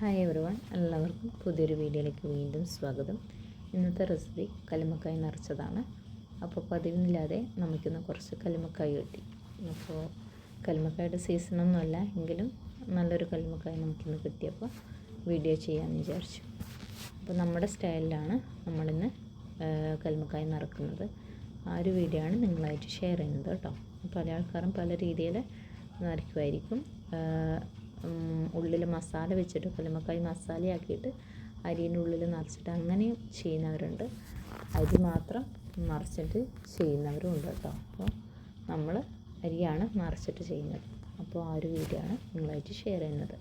Hi every one എല്ലാവർക്കും പുതിയൊരു വീഡിയോയിലേക്ക് വീണ്ടും സ്വാഗതം. ഇന്നത്തെ റെസിപ്പി കല്ലുമ്മക്കായി നിറച്ചതാണ്. അപ്പോൾ പതിവില്ലാതെ നമുക്കിന്ന് കുറച്ച് കല്ലുമ്മക്കായി കിട്ടി. അപ്പോൾ കല്ലുമ്മക്കായുടെ സീസണൊന്നുമല്ല എങ്കിലും നല്ലൊരു കല്ലുമ്മക്കായി നമുക്കിന്ന് കിട്ടിയപ്പോൾ വീഡിയോ ചെയ്യാമെന്ന് വിചാരിച്ചു. അപ്പോൾ നമ്മുടെ സ്റ്റൈലിലാണ് നമ്മളിന്ന് കല്ലുമ്മക്കായി നിറക്കുന്നത്. ആ ഒരു വീഡിയോ ആണ് നിങ്ങളായിട്ട് ഷെയർ ചെയ്യുന്നത് കേട്ടോ. പല ആൾക്കാരും പല രീതിയിൽ നിറയ്ക്കുമായിരിക്കും. ഉള്ളിൽ മസാല വെച്ചിട്ട് കല്ലുമ്മക്കായി മസാലയാക്കിയിട്ട് അരിയിനുള്ളിൽ നിറച്ചിട്ട് അങ്ങനെയും ചെയ്യുന്നവരുണ്ട്. അരി മാത്രം മറിച്ചിട്ട് ചെയ്യുന്നവരും ഉണ്ട് കേട്ടോ. അപ്പോൾ നമ്മൾ അരിയാണ് മറിച്ചിട്ട് ചെയ്യുന്നത്. അപ്പോൾ ആ ഒരു വീഡിയോ ആണ് നിങ്ങളായിട്ട് ഷെയർ ചെയ്യുന്നത്.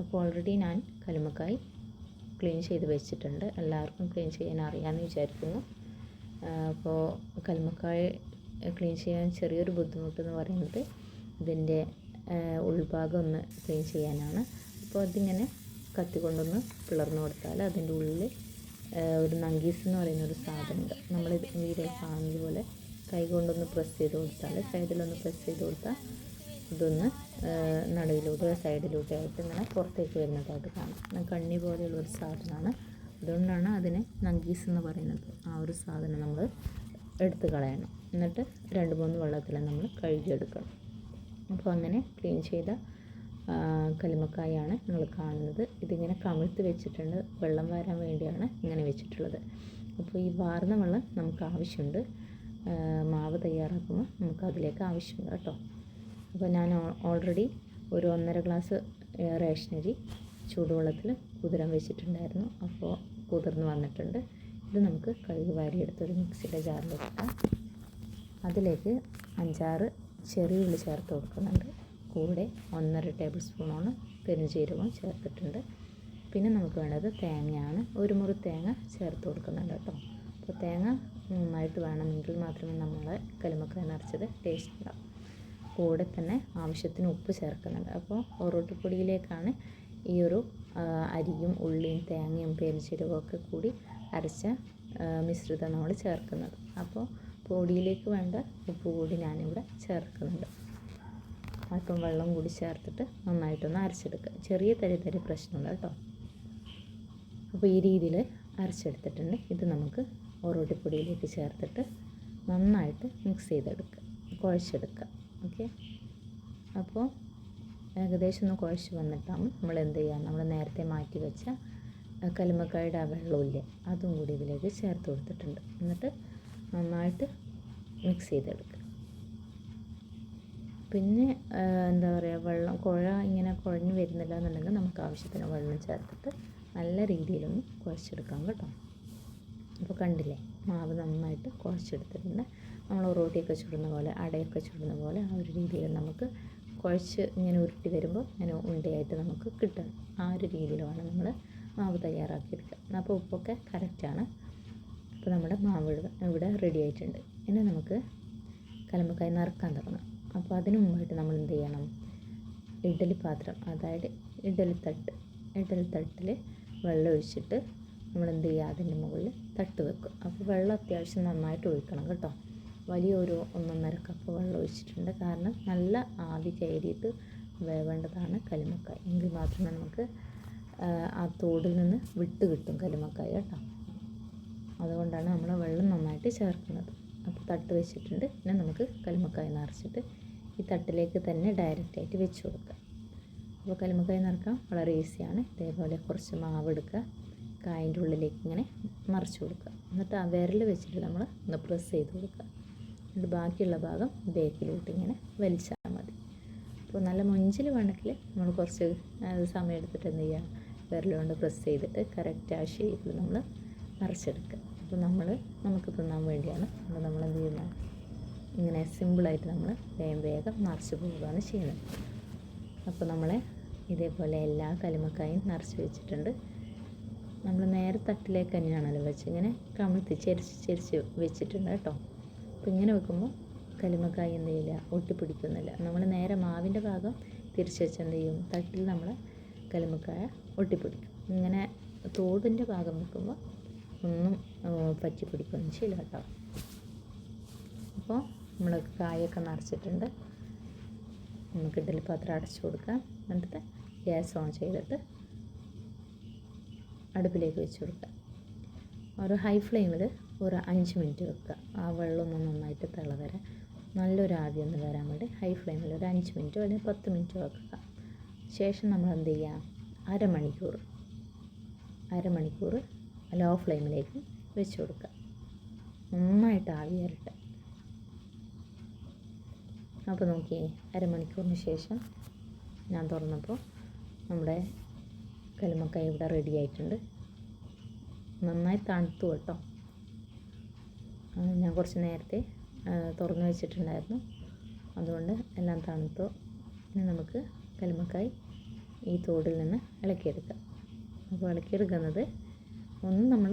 അപ്പോൾ ഓൾറെഡി ഞാൻ കലുമക്കായി ക്ലീൻ ചെയ്ത് വെച്ചിട്ടുണ്ട്. എല്ലാവർക്കും ക്ലീൻ ചെയ്യാൻ അറിയാമെന്ന് വിചാരിക്കുന്നു. അപ്പോൾ കലുമക്കായി ക്ലീൻ ചെയ്യാൻ ചെറിയൊരു ബുദ്ധിമുട്ടെന്ന് പറയുന്നത് ഇതിന്റെ ഉൾഭാഗം ഒന്ന് ക്ലീൻ ചെയ്യാനാണ്. അപ്പോൾ അതിങ്ങനെ കത്തി കൊണ്ടൊന്ന് പിളർന്നു കൊടുത്താൽ അതിന്റെ ഉള്ളിൽ ഒരു നങ്കീസ് എന്ന് പറയുന്ന ഒരു സാധനമുണ്ട്. നമ്മൾ വീഡിയോ കാണുന്നത് പോലെ കൈ കൊണ്ടൊന്ന് പ്രസ് ചെയ്ത് കൊടുത്താൽ സൈഡിലൊന്ന് പ്രസ് ചെയ്ത് കൊടുത്താൽ ഇതൊന്ന് നടുവിലൂടെ സൈഡിലൂടെ ആയിട്ട് ഇങ്ങനെ പുറത്തേക്ക് വരുന്നതായിട്ട് കാണാം. കണ്ണി പോലെയുള്ള ഒരു സാധനമാണ്. അതുകൊണ്ടാണ് അതിനെ നങ്കീസ് എന്ന് പറയുന്നത്. ആ ഒരു സാധനം നമ്മൾ എടുത്ത് കളയണം. എന്നിട്ട് രണ്ട് മൂന്ന് വെള്ളത്തിൽ നമ്മൾ കഴുകിയെടുക്കണം. അപ്പോൾ അങ്ങനെ ക്ലീൻ ചെയ്ത കല്ലുമ്മക്കായാണ് നിങ്ങൾ കാണുന്നത്. ഇതിങ്ങനെ കമിഴ്ത്ത് വെച്ചിട്ടുണ്ട്. വെള്ളം വരാൻ വേണ്ടിയാണ് ഇങ്ങനെ വെച്ചിട്ടുള്ളത്. അപ്പോൾ ഈ വാർന്ന വെള്ളം നമുക്ക് ആവശ്യമുണ്ട്. മാവ് തയ്യാറാക്കുമ്പോൾ നമുക്ക് അതിലേക്ക് ആവശ്യമുണ്ട് കേട്ടോ. അപ്പോൾ ഞാൻ ഓൾറെഡി ഒരു ഒന്നര ഗ്ലാസ് റേഷനരി ചൂടുവെള്ളത്തിൽ കുതിരാൻ വെച്ചിട്ടുണ്ടായിരുന്നു. അപ്പോൾ കുതിർന്ന് വന്നിട്ടുണ്ട്. ഇത് നമുക്ക് കഴുകി വാരിയെടുത്തൊരു മിക്സിയുടെ ജാറിലെടുക്കാം അതിലേക്ക് അഞ്ചാറ് ചെറിയ ഉള്ളി ചേർത്ത് കൊടുക്കുന്നുണ്ട്. കൂടെ ഒന്നര ടേബിൾ സ്പൂണോളം പെരുംജീരകവും ചേർത്തിട്ടുണ്ട്. പിന്നെ നമുക്ക് വേണ്ടത് തേങ്ങയാണ്. ഒരു മുറി തേങ്ങ ചേർത്ത് കൊടുക്കുന്നുണ്ട് കേട്ടോ. അപ്പോൾ തേങ്ങ നന്നായിട്ട് വേണമെങ്കിൽ മാത്രമേ നമ്മൾ കലുമക്കായ നിറച്ചത് ടേസ്റ്റ് ഉണ്ടാവും. കൂടെ തന്നെ ആവശ്യത്തിന് ഉപ്പ് ചേർക്കുന്നുണ്ട്. അപ്പോൾ ഒറോട്ടിപ്പൊടിയിലേക്കാണ് ഈ ഒരു അരിയും ഉള്ളിയും തേങ്ങയും പെരുംജീരകവും ഒക്കെ കൂടി അരച്ച മിശ്രിതം നമ്മൾ ചേർക്കുന്നത്. അപ്പോൾ പൊടിയിലേക്ക് വേണ്ട ഉപ്പ് കൂടി ഞാനിവിടെ ചേർക്കുന്നുണ്ട്. അല്പം വെള്ളം കൂടി ചേർത്തിട്ട് നന്നായിട്ടൊന്ന് അരച്ചെടുക്കുക. ചെറിയ തരി തരി പ്രശ്നമുണ്ട് കേട്ടോ. അപ്പോൾ ഈ രീതിയിൽ അരച്ചെടുത്തിട്ടുണ്ട്. ഇത് നമുക്ക് ഒറോട്ടിപ്പൊടിയിലേക്ക് ചേർത്തിട്ട് നന്നായിട്ട് മിക്സ് ചെയ്തെടുക്കുക. കുഴച്ചെടുക്കുക. ഓക്കെ? അപ്പോൾ ഏകദേശം ഒന്ന് കുഴച്ച് വന്നിട്ടാകുമ്പോൾ നമ്മൾ എന്ത് ചെയ്യുക? നമ്മൾ നേരത്തെ മാറ്റി വെച്ച കലുമക്കായുടെ ആ വെള്ളമില്ലേ അതും കൂടി ഇതിലേക്ക് ചേർത്ത് കൊടുത്തിട്ടുണ്ട്. എന്നിട്ട് നന്നായിട്ട് മിക്സ് ചെയ്തെടുക്കുക പിന്നെ എന്താ പറയുക വെള്ളം കുഴ ഇങ്ങനെ കുഴഞ്ഞു വരുന്നില്ല എന്നുണ്ടെങ്കിൽ നമുക്ക് ആവശ്യത്തിന് വെള്ളം ചേർത്തിട്ട് നല്ല രീതിയിലൊന്ന് കുഴച്ചെടുക്കാം കേട്ടോ. അപ്പോൾ കണ്ടില്ലേ മാവ് നന്നായിട്ട് കുഴച്ചെടുത്തിട്ടുണ്ട്. നമ്മൾ റോട്ടിയൊക്കെ ചുടുന്ന പോലെ അടയൊക്കെ ചുടുന്ന പോലെ ആ ഒരു രീതിയിൽ നമുക്ക് കുഴച്ച് ഇങ്ങനെ ഉരുട്ടി വരുമ്പോൾ ഇങ്ങനെ ഉണ്ടയായിട്ട് നമുക്ക് കിട്ടും. ആ ഒരു രീതിയിൽ വേണം നമ്മൾ മാവ് തയ്യാറാക്കിയെടുക്കുക. അപ്പോൾ ഉപ്പൊക്കെ കറക്റ്റാണ്. അപ്പോൾ നമ്മുടെ മാവ് ഇവിടെ റെഡി ആയിട്ടുണ്ട്. ഇനി നമുക്ക് കലമ്പക്കായി നറുക്കാൻ തുടങ്ങാം. അപ്പോൾ അതിനു മുമ്പായിട്ട് നമ്മൾ എന്ത് ചെയ്യണം? ഇഡലി പാത്രം അതായത് ഇഡലി തട്ട് ഇഡലി തട്ടിൽ വെള്ളം ഒഴിച്ചിട്ട് നമ്മൾ എന്ത് ചെയ്യുക? അതിന്റെ മുകളിൽ തട്ട് വെക്കും. അപ്പോൾ വെള്ളം അത്യാവശ്യം നന്നായിട്ട് ഒഴിക്കണം കേട്ടോ. വലിയ വലിയൊരു ഒന്നൊന്നര കപ്പ് വെള്ളം ഒഴിച്ചിട്ടുണ്ട്. കാരണം നല്ല ആവി കയറിയിട്ട് വേവേണ്ടതാണ് കലിമക്കായ എങ്കിൽ മാത്രമേ നമുക്ക് ആ തോടിൽ നിന്ന് വിട്ട് കിട്ടും കലിമക്കായ കേട്ടോ. അതുകൊണ്ടാണ് നമ്മൾ വെള്ളം നന്നായിട്ട് ചേർക്കുന്നത്. അപ്പോൾ തട്ട് വെച്ചിട്ടുണ്ട്. പിന്നെ നമുക്ക് കൽമക്കായ നിറച്ചിട്ട് ഈ തട്ടിലേക്ക് തന്നെ ഡയറക്റ്റായിട്ട് വെച്ച് കൊടുക്കുക അപ്പോൾ കൽമക്കായ നിറക്കാൻ വളരെ ഈസിയാണ് ഇതേപോലെ കുറച്ച് മാവ് എടുക്കുക. കായന്റെ ഉള്ളിലേക്ക് ഇങ്ങനെ നിറച്ച് കൊടുക്കുക. എന്നിട്ട് ആ വിരൽ വെച്ചിട്ട് നമ്മൾ ഒന്ന് പ്രസ് ചെയ്ത് കൊടുക്കുക. എന്നിട്ട് ബാക്കിയുള്ള ഭാഗം ബേക്കിലോട്ട് ഇങ്ങനെ വലിച്ചാൽ മതി. അപ്പോൾ നല്ല മൊഞ്ചിൽ വേണമെങ്കിൽ നമ്മൾ കുറച്ച് സമയം എടുത്തിട്ട് എന്ത് ചെയ്യുക? വിരൽ കൊണ്ട് പ്രസ് ചെയ്തിട്ട് കറക്റ്റ് ആ ഷേപ്പിൽ നമ്മൾ നിറച്ചെടുക്കുക. അപ്പോൾ നമ്മൾ നമുക്ക് തിന്നാൻ വേണ്ടിയാണ് അപ്പോൾ നമ്മൾ എന്ത് ചെയ്യുന്നത്? ഇങ്ങനെ സിമ്പിളായിട്ട് നമ്മൾ വേഗം വേഗം നിറച്ച് പോവുകയാണ് ചെയ്യുന്നത്. അപ്പോൾ നമ്മൾ ഇതേപോലെ എല്ലാ കലിമക്കായും നിറച്ച് വെച്ചിട്ടുണ്ട്. നമ്മൾ നേരെ തട്ടിലേക്ക് തന്നെയാണല്ലോ വെച്ച് ഇങ്ങനെ കമിഴ്ത്തി ചെരിച്ച് ചെരിച്ച് വെച്ചിട്ടുണ്ട് കേട്ടോ. അപ്പോൾ ഇങ്ങനെ വെക്കുമ്പോൾ കലിമക്കായി എന്ത് ചെയ്യില്ല? ഒട്ടിപ്പിടിക്കുന്നില്ല. നമ്മൾ നേരെ മാവിന്റെ ഭാഗം തിരിച്ച് വെച്ച് എന്ത് ചെയ്യും? തട്ടിൽ നമ്മൾ കലിമക്കായ ഒട്ടിപ്പിടിക്കും. ഇങ്ങനെ തോടിന്റെ ഭാഗം വെക്കുമ്പോൾ ഒന്നും പറ്റി പിടിക്കുകയൊന്നും ചെയ്യില്ല കേട്ടോ. അപ്പോൾ നമ്മൾ കായൊക്കെ നിറച്ചിട്ടുണ്ട്. നമുക്ക് ഇഡ്ഡലി പാത്രം അടച്ചു കൊടുക്കാം. എന്നിട്ട് ഗ്യാസ് ഓൺ ചെയ്തിട്ട് അടുപ്പിലേക്ക് വെച്ച് കൊടുക്കുക ഒരു ഹൈ ഫ്ലെയിമിൽ ഒരു അഞ്ച് മിനിറ്റ് വെക്കുക. ആ വെള്ളം ഒന്ന് നന്നായിട്ട് തിള വരാൻ നല്ലൊരു ആവി ഒന്ന് വരാൻ വേണ്ടി ഹൈ ഫ്ലെയിമിൽ ഒരു അഞ്ച് മിനിറ്റോ അല്ലെങ്കിൽ പത്ത് മിനിറ്റോ വെക്കുക. ശേഷം നമ്മൾ എന്ത് ചെയ്യുക? അരമണിക്കൂർ. അരമണിക്കൂർ ലോ ഫ്ലെയിമിലേക്ക് വെച്ച് കൊടുക്കുക. നന്നായിട്ട് ആവി വരട്ടെ. അപ്പോൾ നോക്കിയേ അരമണിക്കൂറിന് ശേഷം ഞാൻ തുറന്നപ്പോൾ നമ്മുടെ കലുമക്കായ ഇവിടെ റെഡി ആയിട്ടുണ്ട്. നന്നായി തണുത്തു കേട്ടോ. ഞാൻ കുറച്ച് നേരത്തെ തുറന്നു വെച്ചിട്ടുണ്ടായിരുന്നു. അതുകൊണ്ട് എല്ലാം തണുത്തു. ഇനി നമുക്ക് കല്ലുമ്മക്കായ് ഈ തോടിൽ നിന്ന് ഇളക്കിയെടുക്കാം. അപ്പോൾ ഇളക്കിയെടുക്കുന്നത് ഒന്ന് നമ്മൾ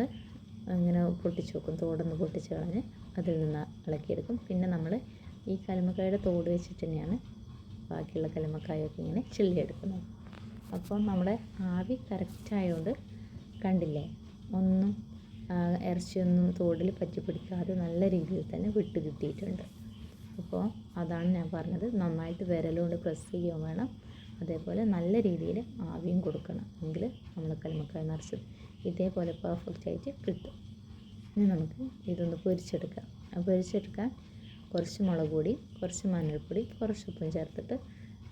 ഇങ്ങനെ പൊട്ടിച്ച് വെക്കും തോടൊന്ന് പൊട്ടിച്ച് കളഞ്ഞ് അതിൽ നിന്ന് ഇളക്കിയെടുക്കും. പിന്നെ നമ്മൾ ഈ കലമക്കായുടെ തോട് വെച്ചിട്ട് തന്നെയാണ് ബാക്കിയുള്ള കലമക്കായൊക്കെ ഇങ്ങനെ ചിള്ളിയെടുക്കുന്നത് അപ്പോൾ നമ്മുടെ ആവി കറക്റ്റായതുകൊണ്ട് കണ്ടില്ലേ ഒന്നും ഇറച്ചിയൊന്നും തോടിൽ പറ്റി പിടിക്കാതെ നല്ല രീതിയിൽ തന്നെ വിട്ട് കിട്ടിയിട്ടുണ്ട്. അപ്പോൾ അതാണ് ഞാൻ പറഞ്ഞത് നന്നായിട്ട് വിരലുകൊണ്ട് പ്രസ് ചെയ്യുകയും വേണം. അതേപോലെ നല്ല രീതിയിൽ ആവിയും കൊടുക്കണം. എങ്കിൽ നമ്മൾ കൽമക്കായ നിറച്ചത് ഇതേപോലെ പെർഫെക്റ്റ് ആയിട്ട് കിട്ടും. ഇനി നമുക്ക് ഇതൊന്ന് പൊരിച്ചെടുക്കാം. ആ പൊരിച്ചെടുക്കാൻ കുറച്ച് മുളക് പൊടി കുറച്ച് മഞ്ഞൾപ്പൊടി കുറച്ച് ഉപ്പും ചേർത്തിട്ട്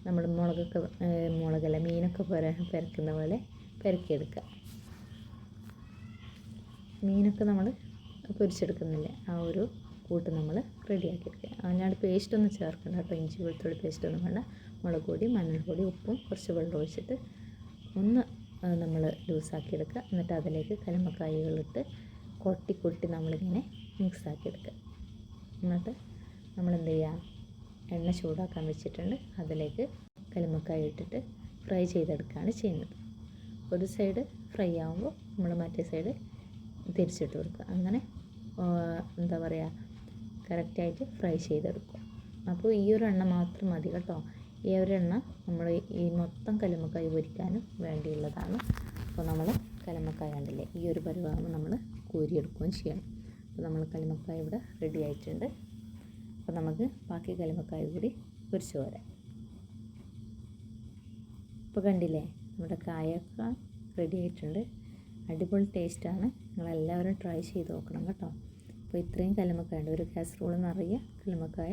നമ്മൾ മുളകൊക്കെ മുളകല്ല മീനൊക്കെ പുര പെരക്കുന്ന പോലെ പെരക്കിയെടുക്കുക. മീനൊക്കെ നമ്മൾ പൊരിച്ചെടുക്കുന്നില്ലേ ആ ഒരു കൂട്ട് നമ്മൾ റെഡിയാക്കി എടുക്കുക. പേസ്റ്റ് പേസ്റ്റൊന്നും ചേർക്കണ്ട കേട്ടോ ഇഞ്ചി വെളുത്തുള്ളി പേസ്റ്റൊന്നും വേണ്ട. മുളക് പൊടി മഞ്ഞൾപ്പൊടി ഉപ്പും കുറച്ച് വെള്ളം ഒഴിച്ചിട്ട് ഒന്ന് നമ്മൾ ലൂസാക്കി എടുക്കുക. എന്നിട്ട് അതിലേക്ക് കലമക്കായകളിട്ട് കൊട്ടി കൊട്ടി നമ്മളിങ്ങനെ മിക്സാക്കി എടുക്കുക. എന്നിട്ട് നമ്മൾ എന്ത് ചെയ്യുക? എണ്ണ ചൂടാക്കാൻ വെച്ചിട്ടുണ്ട്. അതിലേക്ക് കലമക്കായ ഇട്ടിട്ട് ഫ്രൈ ചെയ്തെടുക്കുകയാണ് ചെയ്യുന്നത്. ഒരു സൈഡ് ഫ്രൈ ആകുമ്പോൾ നമ്മൾ മറ്റേ സൈഡ് തിരിച്ചിട്ട് കൊടുക്കുക. അങ്ങനെ എന്താ പറയുക? കറക്റ്റായിട്ട് ഫ്രൈ ചെയ്തെടുക്കുക. അപ്പോൾ ഈ ഒരു എണ്ണ മാത്രം മതി കേട്ടോ. ഈ നമ്മൾ ഈ മൊത്തം കല്ലുമ്മക്കായ പൊരിക്കാനും വേണ്ടിയുള്ളതാണ്. അപ്പോൾ നമ്മൾ കല്ലുമ്മക്കായ കണ്ടില്ലേ ഈ ഒരു പരുവാകുമ്പോൾ നമ്മൾ കോരിയെടുക്കുകയും ചെയ്യണം. അപ്പോൾ നമ്മൾ കല്ലുമ്മക്കായ ഇവിടെ റെഡി ആയിട്ടുണ്ട്. അപ്പോൾ നമുക്ക് ബാക്കി കല്ലുമ്മക്കായ കൂടി പൊരിച്ച് പോരാം. ഇപ്പോൾ കണ്ടില്ലേ നമ്മുടെ കായൊക്കെ റെഡി ആയിട്ടുണ്ട്. അടിപൊളി ടേസ്റ്റാണ് നിങ്ങളെല്ലാവരും ട്രൈ ചെയ്ത് നോക്കണം കേട്ടോ. അപ്പോൾ ഇത്രയും കല്ലുമ്മക്കായ ഉണ്ട്. ഒരു കാസറോൾ നിറയെ കല്ലുമ്മക്കായ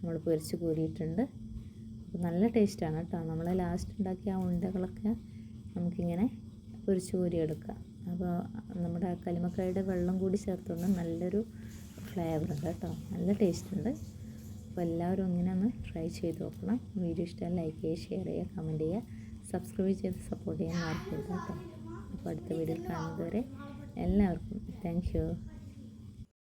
നമ്മൾ പൊരിച്ച് കോരിയിട്ടുണ്ട്. നല്ല ടേസ്റ്റാണ് കേട്ടോ. നമ്മൾ ലാസ്റ്റ് ഉണ്ടാക്കിയ ആ ഉണ്ടകളൊക്കെ നമുക്കിങ്ങനെ പൊരിച്ച് കോരിയെടുക്കാം അപ്പോൾ നമ്മുടെ ആ കലിമക്കായുടെ വെള്ളം കൂടി ചേർത്തുകൊണ്ട് നല്ലൊരു ഫ്ലേവർ ഉണ്ട് കേട്ടോ. നല്ല ടേസ്റ്റ് ഉണ്ട്. അപ്പോൾ എല്ലാവരും ഇങ്ങനെ ഒന്ന് ട്രൈ ചെയ്ത് നോക്കണം. വീഡിയോ ഇഷ്ടം ലൈക്ക് ചെയ്യുക ഷെയർ ചെയ്യുക കമന്റ് ചെയ്യുക. സബ്സ്ക്രൈബ് ചെയ്ത് സപ്പോർട്ട് ചെയ്യാൻ മറക്കരുത് കേട്ടോ. അപ്പോൾ അടുത്ത വീഡിയോയിൽ കാണുന്നതുവരെ എല്ലാവർക്കും താങ്ക്